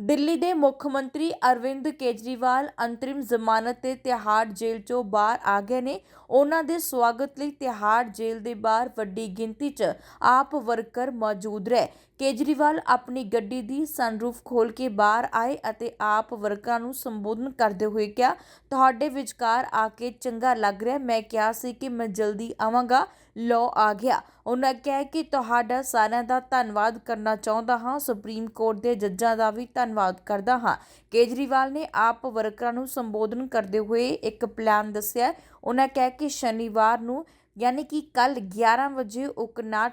ਦਿੱਲੀ ਦੇ ਮੁੱਖ ਮੰਤਰੀ ਅਰਵਿੰਦ ਕੇਜਰੀਵਾਲ ਅੰਤਰਿਮ ਜ਼ਮਾਨਤ ਤੇ ਤਿਹਾੜ ਜੇਲ੍ਹ ਚੋਂ ਬਾਹਰ ਆ ਗਏ ਨੇ। ਉਹਨਾਂ ਦੇ ਸਵਾਗਤ ਲਈ ਤਿਹਾੜ ਜੇਲ੍ਹ ਦੇ ਬਾਹਰ ਵੱਡੀ ਗਿਣਤੀ 'ਚ ਆਪ ਵਰਕਰ ਮੌਜੂਦ ਰਹੇ। ਕੇਜਰੀਵਾਲ ਆਪਣੀ ਗੱਡੀ ਦੀ ਸਨਰੂਫ ਖੋਲ ਕੇ ਬਾਹਰ ਆਏ ਅਤੇ ਆਪ ਵਰਕਰਾਂ ਨੂੰ ਸੰਬੋਧਨ ਕਰਦੇ ਹੋਏ ਕਿਹਾ, ਤੁਹਾਡੇ ਵਿਚਕਾਰ ਆ ਕੇ ਚੰਗਾ ਲੱਗ ਰਿਹਾ। ਮੈਂ ਕਿਹਾ ਸੀ ਕਿ ਮੈਂ ਜਲਦੀ ਆਵਾਂਗਾ। ਲੋ ਆ ਗਿਆ। ਉਹਨਾਂ ਕਿਹਾ ਕਿ ਤੁਹਾਡਾ ਸਾਰਿਆਂ ਦਾ ਧੰਨਵਾਦ ਕਰਨਾ ਚਾਹੁੰਦਾ ਹਾਂ। ਸੁਪਰੀਮ ਕੋਰਟ ਦੇ ਜੱਜਾਂ ਦਾ ਵੀ ਧੰਨਵਾਦ ਕਰਦਾ ਹਾਂ। ਕੇਜਰੀਵਾਲ ਨੇ ਆਪ ਵਰਕਰਾਂ ਨੂੰ ਸੰਬੋਧਨ ਕਰਦੇ ਹੋਏ ਇੱਕ ਪਲਾਨ ਦੱਸਿਆ। ਉਹਨਾਂ ਕਿਹਾ ਕਿ ਸ਼ਨੀਵਾਰ ਨੂੰ, ਯਾਨੀ ਕਿ ਕੱਲ 11 ਵਜੇ ਉਹ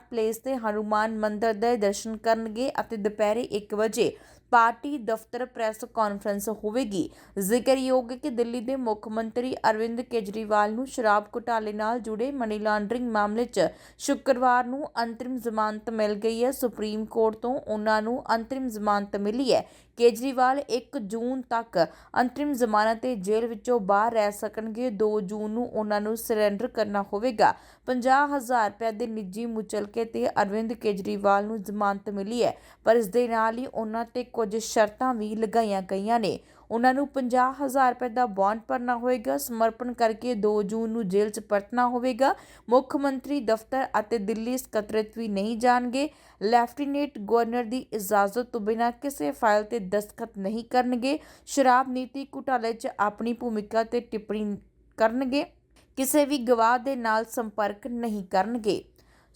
ਪਲੇਸ ਤੇ ਹਨੂਮਾਨ ਮੰਦਿਰ ਦੇ ਦਰਸ਼ਨ ਕਰਨਗੇ ਅਤੇ ਦੁਪਹਿਰੇ 1 ਵਜੇ ਪਾਰਟੀ ਦਫ਼ਤਰ ਪ੍ਰੈਸ ਕਾਨਫਰੰਸ ਹੋਵੇਗੀ। ਜ਼ਿਕਰਯੋਗ ਹੈ ਕਿ ਦਿੱਲੀ ਦੇ ਮੁੱਖ ਮੰਤਰੀ ਅਰਵਿੰਦ ਕੇਜਰੀਵਾਲ ਨੂੰ ਸ਼ਰਾਬ ਘੁਟਾਲੇ ਨਾਲ ਜੁੜੇ ਮਨੀ ਲਾਂਡਰਿੰਗ ਮਾਮਲੇ 'ਚ ਸ਼ੁੱਕਰਵਾਰ ਨੂੰ ਅੰਤਰਿਮ ਜ਼ਮਾਨਤ ਮਿਲ ਗਈ ਹੈ। ਸੁਪਰੀਮ ਕੋਰਟ ਤੋਂ ਉਹਨਾਂ ਨੂੰ ਅੰਤਰਿਮ ਜ਼ਮਾਨਤ ਮਿਲੀ ਹੈ। ਕੇਜਰੀਵਾਲ ਇੱਕ ਜੂਨ ਤੱਕ ਅੰਤਰਿਮ ਜ਼ਮਾਨਤ ਤੇ ਜੇਲ੍ਹ ਵਿੱਚੋਂ ਬਾਹਰ ਰਹਿ ਸਕਣਗੇ। 2 ਜੂਨ ਨੂੰ ਉਹਨਾਂ ਨੂੰ ਸਰੈਂਡਰ ਕਰਨਾ ਹੋਵੇਗਾ। 50000 ਰੁਪਏ ਦੇ ਨਿੱਜੀ ਮੁਚਲਕੇ ਤੇ ਅਰਵਿੰਦ ਕੇਜਰੀਵਾਲ ਨੂੰ ਜ਼ਮਾਨਤ ਮਿਲੀ ਹੈ, ਪਰ ਇਸ ਦੇ ਨਾਲ ਹੀ ਉਹਨਾਂ ਤੇ ਕੁਝ ਸ਼ਰਤਾਂ ਵੀ ਲਗਾਈਆਂ ਗਈਆਂ ਨੇ। ਉਹਨਾਂ ਨੂੰ 50000 ਰੁਪਏ ਦਾ ਬੌਂਡ ਭਰਨਾ ਹੋਵੇਗਾ। ਸਮਰਪਣ ਕਰਕੇ 2 ਜੂਨ ਨੂੰ ਜੇਲ੍ਹ 'ਚ ਪਰਤਣਾ ਹੋਵੇਗਾ। ਮੁੱਖ ਮੰਤਰੀ ਦਫ਼ਤਰ ਅਤੇ ਦਿੱਲੀ ਸਕੱਤਰੇਤ ਵੀ ਨਹੀਂ ਜਾਣਗੇ। ਲੈਫਟੀਨੈਂਟ ਗਵਰਨਰ ਦੀ ਇਜਾਜ਼ਤ ਤੋਂ ਬਿਨਾਂ ਕਿਸੇ ਫਾਈਲ ਤੇ ਦਸਤਖਤ ਨਹੀਂ ਕਰਨਗੇ। ਸ਼ਰਾਬ ਨੀਤੀ ਘੁਟਾਲੇ 'ਚ ਆਪਣੀ ਭੂਮਿਕਾ ਤੇ ਟਿੱਪਣੀ ਕਰਨਗੇ। ਕਿਸੇ ਵੀ ਗਵਾਹ ਦੇ ਨਾਲ ਸੰਪਰਕ ਨਹੀਂ ਕਰਨਗੇ।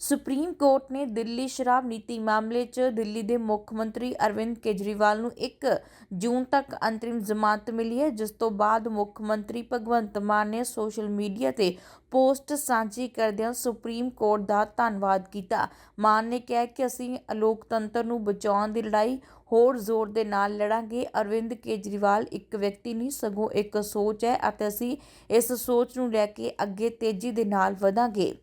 ਸੁਪਰੀਮ ਕੋਰਟ ਨੇ ਦਿੱਲੀ ਸ਼ਰਾਬ ਨੀਤੀ ਮਾਮਲੇ 'ਚ ਦਿੱਲੀ ਦੇ ਮੁੱਖ ਮੰਤਰੀ ਅਰਵਿੰਦ ਕੇਜਰੀਵਾਲ ਨੂੰ 1 ਜੂਨ ਤੱਕ ਅੰਤਰਿਮ ਜ਼ਮਾਨਤ ਮਿਲੀ ਹੈ, ਜਿਸ ਤੋਂ ਬਾਅਦ ਮੁੱਖ ਮੰਤਰੀ ਭਗਵੰਤ ਮਾਨ ਨੇ ਸੋਸ਼ਲ ਮੀਡੀਆ ਤੇ ਪੋਸਟ ਸਾਂਝੀ ਕਰਦਿਆਂ ਸੁਪਰੀਮ ਕੋਰਟ ਦਾ ਧੰਨਵਾਦ ਕੀਤਾ। ਮਾਨ ਨੇ ਕਿਹਾ ਕਿ ਅਸੀਂ ਲੋਕਤੰਤਰ ਨੂੰ ਬਚਾਉਣ ਦੀ ਲੜਾਈ ਹੋਰ ਜ਼ੋਰ ਦੇ ਨਾਲ ਲੜਾਂਗੇ। ਅਰਵਿੰਦ ਕੇਜਰੀਵਾਲ ਇੱਕ ਵਿਅਕਤੀ ਨਹੀਂ, ਸਗੋਂ ਇੱਕ ਸੋਚ ਹੈ ਅਤੇ ਅਸੀਂ ਇਸ ਸੋਚ ਨੂੰ ਲੈ ਕੇ ਅੱਗੇ ਤੇਜ਼ੀ ਦੇ ਨਾਲ ਵਧਾਂਗੇ।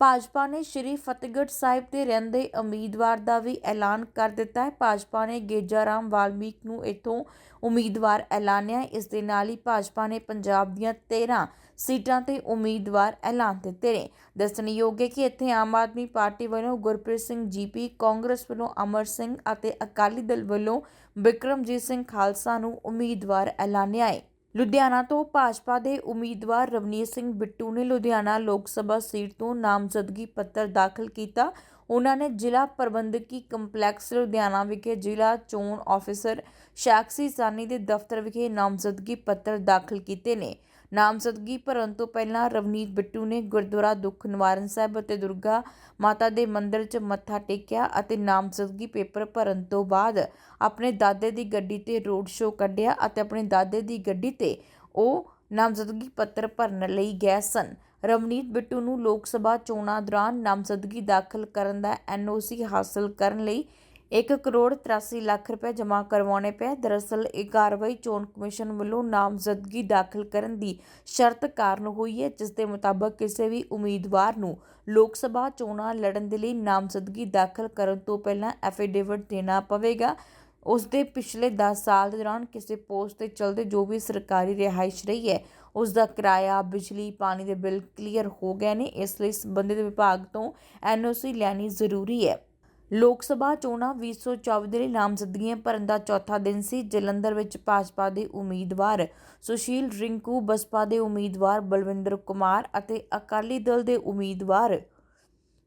ਭਾਜਪਾ ਨੇ ਸ਼੍ਰੀ ਫਤਿਹਗੜ੍ਹ ਸਾਹਿਬ ਦੇ ਰਹਿੰਦੇ ਉਮੀਦਵਾਰ ਦਾ ਵੀ ਐਲਾਨ ਕਰ ਦਿੱਤਾ ਹੈ। ਭਾਜਪਾ ਨੇ ਗੇਜਾ ਰਾਮ ਵਾਲਮੀਕ ਨੂੰ ਇਥੋਂ ਉਮੀਦਵਾਰ ਐਲਾਨਿਆ ਇਸ ਦੇ ਨਾਲ ਹੀ ਭਾਜਪਾ ਨੇ ਪੰਜਾਬ ਦੀਆਂ 13 ਸੀਟਾਂ ਤੇ ਉਮੀਦਵਾਰ ਐਲਾਨ ਦਿੱਤੇ ਨੇ। ਦੱਸਣਯੋਗ ਹੈ ਕਿ ਇੱਥੇ ਆਮ ਆਦਮੀ ਪਾਰਟੀ ਵੱਲੋਂ ਗੁਰਪ੍ਰੀਤ ਸਿੰਘ ਜੀਪੀ, ਕਾਂਗਰਸ ਵੱਲੋਂ ਅਮਰ ਸਿੰਘ ਅਤੇ ਅਕਾਲੀ ਦਲ ਵੱਲੋਂ ਬਿਕਰਮਜੀਤ ਸਿੰਘ ਖਾਲਸਾ ਨੂੰ ਉਮੀਦਵਾਰ ਐਲਾਨਿਆ ਹੈ। ਲੁਧਿਆਣਾ ਤੋਂ ਭਾਜਪਾ ਦੇ ਉਮੀਦਵਾਰ ਰਵਨੀਤ ਸਿੰਘ ਬਿੱਟੂ ਨੇ ਲੁਧਿਆਣਾ ਲੋਕ ਸਭਾ ਸੀਟ ਤੋਂ ਨਾਮਜ਼ਦਗੀ ਪੱਤਰ ਦਾਖਲ ਕੀਤਾ। ਉਹਨਾਂ ਨੇ ਜ਼ਿਲ੍ਹਾ ਪ੍ਰਬੰਧਕੀ ਕੰਪਲੈਕਸ ਲੁਧਿਆਣਾ ਵਿਖੇ ਜ਼ਿਲ੍ਹਾ ਚੋਣ ਆਫੀਸਰ ਸ਼ਾਕਸੀ ਸਾਨੀ ਦੇ ਦਫ਼ਤਰ ਵਿਖੇ ਨਾਮਜ਼ਦਗੀ ਪੱਤਰ ਦਾਖਲ ਕੀਤੇ ਨੇ। ਨਾਮਜ਼ਦਗੀ ਭਰਨ ਤੋਂ ਪਹਿਲਾਂ ਰਵਨੀਤ ਬਿੱਟੂ ਨੇ ਗੁਰਦੁਆਰਾ ਦੁੱਖ ਨਿਵਾਰਨ ਸਾਹਿਬ ਅਤੇ ਦੁਰਗਾ ਮਾਤਾ ਦੇ ਮੰਦਿਰ 'ਚ ਮੱਥਾ ਟੇਕਿਆ ਅਤੇ ਨਾਮਜ਼ਦਗੀ ਪੇਪਰ ਭਰਨ ਤੋਂ ਬਾਅਦ ਆਪਣੇ ਦਾਦੇ ਦੀ ਗੱਡੀ ਤੇ ਰੋਡ ਸ਼ੋਅ ਕੱਢਿਆ ਅਤੇ ਆਪਣੇ ਦਾਦੇ ਦੀ ਗੱਡੀ ਤੇ ਉਹ ਨਾਮਜ਼ਦਗੀ ਪੱਤਰ ਭਰਨ ਲਈ ਗਏ ਸਨ। ਰਵਨੀਤ ਬਿੱਟੂ ਨੂੰ ਲੋਕ ਸਭਾ ਚੋਣਾਂ ਦੌਰਾਨ ਨਾਮਜ਼ਦਗੀ ਦਾਖਲ ਕਰਨ ਦਾ ਐਨਓਸੀ ਹਾਸਲ ਕਰਨ ਲਈ 1 ਕਰੋੜ 83 ਲੱਖ ਰੁਪਏ ਜਮ੍ਹਾਂ ਕਰਵਾਉਣੇ ਪਏ। ਦਰਅਸਲ, ਇਹ ਕਾਰਵਾਈ ਚੋਣ ਕਮਿਸ਼ਨ ਵੱਲੋਂ ਨਾਮਜ਼ਦਗੀ ਦਾਖਲ ਕਰਨ ਦੀ ਸ਼ਰਤ ਕਾਰਨ ਹੋਈ ਹੈ, ਜਿਸ ਦੇ ਮੁਤਾਬਕ ਕਿਸੇ ਵੀ ਉਮੀਦਵਾਰ ਨੂੰ ਲੋਕ ਸਭਾ ਚੋਣਾਂ ਲੜਨ ਦੇ ਲਈ ਨਾਮਜ਼ਦਗੀ ਦਾਖਲ ਕਰਨ ਤੋਂ ਪਹਿਲਾਂ ਐਫੀਡੇਵਿਟ ਦੇਣਾ ਪਵੇਗਾ। ਉਸ ਦੇ ਪਿਛਲੇ 10 ਸਾਲ ਦੇ ਦੌਰਾਨ ਕਿਸੇ ਪੋਸਟ ਤੇ ਚਲਦੇ ਜੋ ਵੀ ਸਰਕਾਰੀ ਰਿਹਾਇਸ਼ ਰਹੀ ਹੈ, ਉਸ ਦਾ ਕਿਰਾਇਆ, ਬਿਜਲੀ, ਪਾਣੀ ਦੇ ਬਿੱਲ ਕਲੀਅਰ ਹੋ ਗਏ ਨੇ। ਇਸ ਲਈ ਸੰਬੰਧਿਤ ਵਿਭਾਗ ਤੋਂ ਐਨਓਸੀ ਲੈਣੀ ਜ਼ਰੂਰੀ ਹੈ। ਲੋਕ ਸਭਾ ਚੋਣਾਂ 2024 ਦੇ ਲਈ ਨਾਮਜ਼ਦਗੀਆਂ ਭਰਨ ਦਾ ਚੌਥਾ ਦਿਨ ਸੀ। ਜਲੰਧਰ ਵਿੱਚ ਭਾਜਪਾ ਦੇ ਉਮੀਦਵਾਰ ਸੁਸ਼ੀਲ ਰਿੰਕੂ, ਬਸਪਾ ਦੇ ਉਮੀਦਵਾਰ ਬਲਵਿੰਦਰ ਕੁਮਾਰ ਅਤੇ ਅਕਾਲੀ ਦਲ ਦੇ ਉਮੀਦਵਾਰ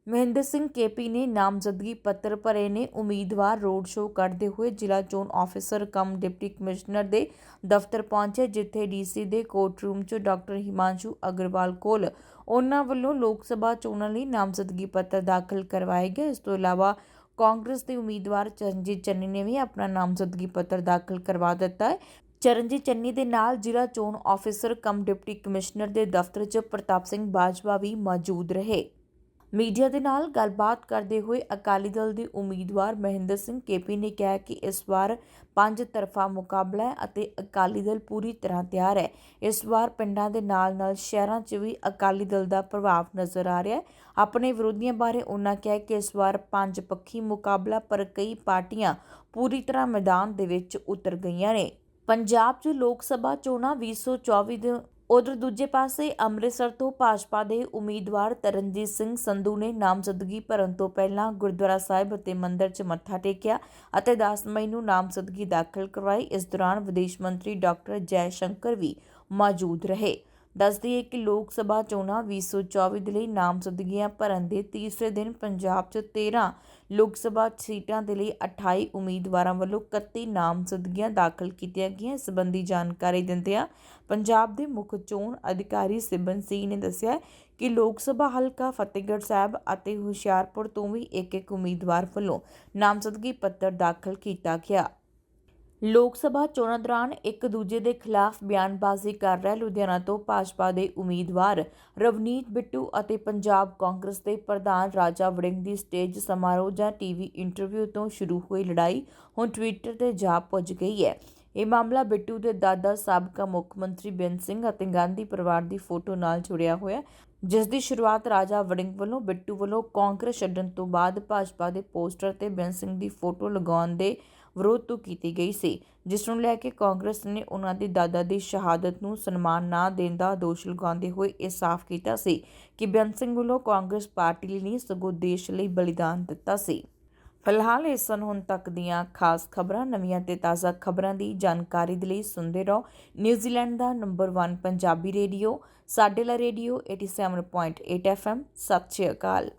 ਮਹਿੰਦਰ ਸਿੰਘ ਕੇਪੀ ਨੇ ਨਾਮਜ਼ਦਗੀ ਪੱਤਰ ਭਰੇ ਨੇ। ਉਮੀਦਵਾਰ ਰੋਡ ਸ਼ੋਅ ਕਰਦੇ ਹੋਏ ਜ਼ਿਲ੍ਹਾ ਚੋਣ ਆਫੀਸਰ ਕਮ ਡਿਪਟੀ ਕਮਿਸ਼ਨਰ ਦੇ ਦਫ਼ਤਰ ਪਹੁੰਚੇ, ਜਿੱਥੇ ਡੀਸੀ ਦੇ ਕੋਰਟ ਰੂਮ 'ਚ ਡਾਕਟਰ ਹਿਮਾਂਸ਼ੂ ਅਗਰਵਾਲ ਕੋਲ ਉਹਨਾਂ ਵੱਲੋਂ ਲੋਕ ਸਭਾ ਚੋਣਾਂ ਲਈ ਨਾਮਜ਼ਦਗੀ ਪੱਤਰ ਦਾਖਲ ਕਰਵਾਏ ਗਏ। ਇਸ ਤੋਂ ਇਲਾਵਾ ਕਾਂਗਰਸ ਦੇ ਉਮੀਦਵਾਰ ਚਰਨਜੀਤ ਚੰਨੀ ਨੇ ਵੀ ਆਪਣਾ ਨਾਮਜ਼ਦਗੀ ਪੱਤਰ ਦਾਖਲ ਕਰਵਾ ਦਿੱਤਾ ਹੈ। ਚਰਨਜੀਤ ਚੰਨੀ ਦੇ ਨਾਲ ਜ਼ਿਲ੍ਹਾ ਚੋਣ ਆਫੀਸਰ ਕਮ ਡਿਪਟੀ ਕਮਿਸ਼ਨਰ ਦੇ ਦਫ਼ਤਰ 'ਚ ਪ੍ਰਤਾਪ ਸਿੰਘ ਬਾਜਵਾ ਵੀ ਮੌਜੂਦ ਰਹੇ। ਮੀਡੀਆ ਦੇ ਨਾਲ ਗੱਲਬਾਤ ਕਰਦੇ ਹੋਏ ਅਕਾਲੀ ਦਲ ਦੇ ਉਮੀਦਵਾਰ ਮਹਿੰਦਰ ਸਿੰਘ ਕੇਪੀ ਨੇ ਕਿਹਾ ਕਿ ਇਸ ਵਾਰ ਪੰਜ ਤਰਫਾ ਮੁਕਾਬਲਾ ਹੈ ਅਤੇ ਅਕਾਲੀ ਦਲ ਪੂਰੀ ਤਰ੍ਹਾਂ ਤਿਆਰ ਹੈ। ਇਸ ਵਾਰ ਪਿੰਡਾਂ ਦੇ ਨਾਲ-ਨਾਲ ਸ਼ਹਿਰਾਂ 'ਚ ਵੀ ਅਕਾਲੀ ਦਲ ਦਾ ਪ੍ਰਭਾਵ ਨਜ਼ਰ ਆ ਰਿਹਾ ਹੈ। ਆਪਣੇ ਵਿਰੋਧੀਆਂ ਬਾਰੇ ਉਹਨਾਂ ਕਿਹਾ ਕਿ ਇਸ ਵਾਰ ਪੰਜ ਪੱਖੀ ਮੁਕਾਬਲਾ, ਪਰ ਕਈ ਪਾਰਟੀਆਂ ਪੂਰੀ ਤਰ੍ਹਾਂ ਮੈਦਾਨ ਦੇ ਵਿੱਚ ਉਤਰ ਗਈਆਂ ਨੇ। ਪੰਜਾਬ 'ਚ ਲੋਕ ਸਭਾ ਚੋਣਾਂ 2024 ਦੇ ਉਧਰ ਦੂਜੇ ਪਾਸੇ ਅੰਮ੍ਰਿਤਸਰ ਤੋਂ ਭਾਜਪਾ ਦੇ ਉਮੀਦਵਾਰ ਤਰਨਜੀਤ ਸਿੰਘ ਸੰਧੂ ਨੇ ਨਾਮਜ਼ਦਗੀ ਭਰਨ ਤੋਂ ਪਹਿਲਾਂ ਗੁਰਦੁਆਰਾ ਸਾਹਿਬ ਅਤੇ ਮੰਦਿਰ 'ਚ ਮੱਥਾ ਟੇਕਿਆ ਅਤੇ 10 ਮਈ ਨੂੰ ਨਾਮਜ਼ਦਗੀ ਦਾਖਲ ਕਰਵਾਈ। ਇਸ ਦੌਰਾਨ ਵਿਦੇਸ਼ ਮੰਤਰੀ ਡਾਕਟਰ ਜੈ ਸ਼ੰਕਰ ਵੀ ਮੌਜੂਦ ਰਹੇ। ਦੱਸ ਦਈਏ ਕਿ ਲੋਕ ਸਭਾ ਚੋਣਾਂ 2024 ਦੇ ਲਈ ਨਾਮਜ਼ਦਗੀਆਂ ਭਰਨ ਦੇ ਤੀਸਰੇ ਦਿਨ ਪੰਜਾਬ 'ਚ 13 ਲੋਕ ਸਭਾ ਸੀਟਾਂ ਦੇ ਲਈ 28 ਉਮੀਦਵਾਰਾਂ ਵੱਲੋਂ 31 ਨਾਮਜ਼ਦਗੀਆਂ ਦਾਖਲ ਕੀਤੀਆਂ ਗਈਆਂ। ਇਸ ਸੰਬੰਧੀ ਜਾਣਕਾਰੀ ਦਿੰਦਿਆਂ ਪੰਜਾਬ ਦੇ ਮੁੱਖ ਚੋਣ ਅਧਿਕਾਰੀ ਸਿਬਨ ਸਿੰਘ ਨੇ ਦੱਸਿਆ ਕਿ ਲੋਕ ਸਭਾ ਹਲਕਾ ਫਤਿਹਗੜ੍ਹ ਸਾਹਿਬ ਅਤੇ ਹੁਸ਼ਿਆਰਪੁਰ ਤੋਂ ਵੀ ਇੱਕ ਇੱਕ ਉਮੀਦਵਾਰ ਵੱਲੋਂ ਨਾਮਜ਼ਦਗੀ ਪੱਤਰ ਦਾਖਲ ਕੀਤਾ ਗਿਆ। ਲੋਕ ਸਭਾ ਚੋਣਾਂ ਦੌਰਾਨ ਇੱਕ ਦੂਜੇ ਦੇ ਖਿਲਾਫ ਬਿਆਨਬਾਜ਼ੀ ਕਰ ਰਹੇ ਲੁਧਿਆਣਾ ਤੋਂ ਭਾਜਪਾ ਦੇ ਉਮੀਦਵਾਰ ਰਵਨੀਤ ਬਿੱਟੂ ਅਤੇ ਪੰਜਾਬ ਕਾਂਗਰਸ ਦੇ ਪ੍ਰਧਾਨ ਰਾਜਾ ਵੜਿੰਗ ਦੀ ਸਟੇਜ ਸਮਾਰੋਹ ਜਾਂ ਟੀਵੀ ਇੰਟਰਵਿਊ ਤੋਂ ਸ਼ੁਰੂ ਹੋਈ ਲੜਾਈ ਹੁਣ ਟਵਿੱਟਰ ਤੇ ਜਾ ਪੁੱਜ ਗਈ ਹੈ। ਇਹ ਮਾਮਲਾ ਬਿੱਟੂ ਦੇ ਦਾਦਾ ਸਾਬਕਾ ਮੁੱਖ ਮੰਤਰੀ ਬੇਅੰਤ ਸਿੰਘ ਅਤੇ ਗਾਂਧੀ ਪਰਿਵਾਰ ਦੀ ਫੋਟੋ ਨਾਲ ਜੁੜਿਆ ਹੋਇਆ ਜਿਸ ਦੀ ਸ਼ੁਰੂਆਤ ਰਾਜਾ ਵੜਿੰਗ ਵੱਲੋਂ ਬਿੱਟੂ ਵੱਲੋਂ ਕਾਂਗਰਸ ਛੱਡਣ ਤੋਂ ਬਾਅਦ ਭਾਜਪਾ ਦੇ ਪੋਸਟਰ ਤੇ ਬੇਅੰਤ ਸਿੰਘ ਦੀ ਫੋਟੋ ਲਗਾਉਣ ਦੇ ਵਿਰੋਧ ਤੋਂ ਕੀਤੀ ਗਈ ਸੀ, ਜਿਸ ਨੂੰ ਲੈ ਕੇ ਕਾਂਗਰਸ ਨੇ ਉਹਨਾਂ ਦੇ ਦਾਦਾ ਦੀ ਸ਼ਹਾਦਤ ਨੂੰ ਸਨਮਾਨ ਨਾ ਦੇਣ ਦਾ ਦੋਸ਼ ਲਗਾਉਂਦੇ ਹੋਏ ਇਹ ਸਾਫ਼ ਕੀਤਾ ਸੀ ਕਿ ਬੇਅੰਤ ਸਿੰਘ ਵੱਲੋਂ ਕਾਂਗਰਸ ਪਾਰਟੀ ਲਈ ਨਹੀਂ ਸਗੋਂ ਦੇਸ਼ ਲਈ ਬਲੀਦਾਨ ਦਿੱਤਾ ਸੀ। ਫਿਲਹਾਲ ਇਸ ਸਨ ਹੁਣ ਤੱਕ ਦੀਆਂ ਖਾਸ ਖਬਰਾਂ, ਨਵੀਆਂ ਤੇ ਤਾਜ਼ਾ ਖਬਰਾਂ ਦੀ ਜਾਣਕਾਰੀ ਦੇ ਲਈ ਸੁਣਦੇ ਰਹੋ ਨਿਊਜ਼ੀਲੈਂਡ ਦਾ ਨੰਬਰ 1 ਪੰਜਾਬੀ ਰੇਡੀਓ, ਸਾਡੇ ਲਾ ਰੇਡੀਓ 87.8 FM ਸਤਿ ਸ਼੍ਰੀ ਅਕਾਲ।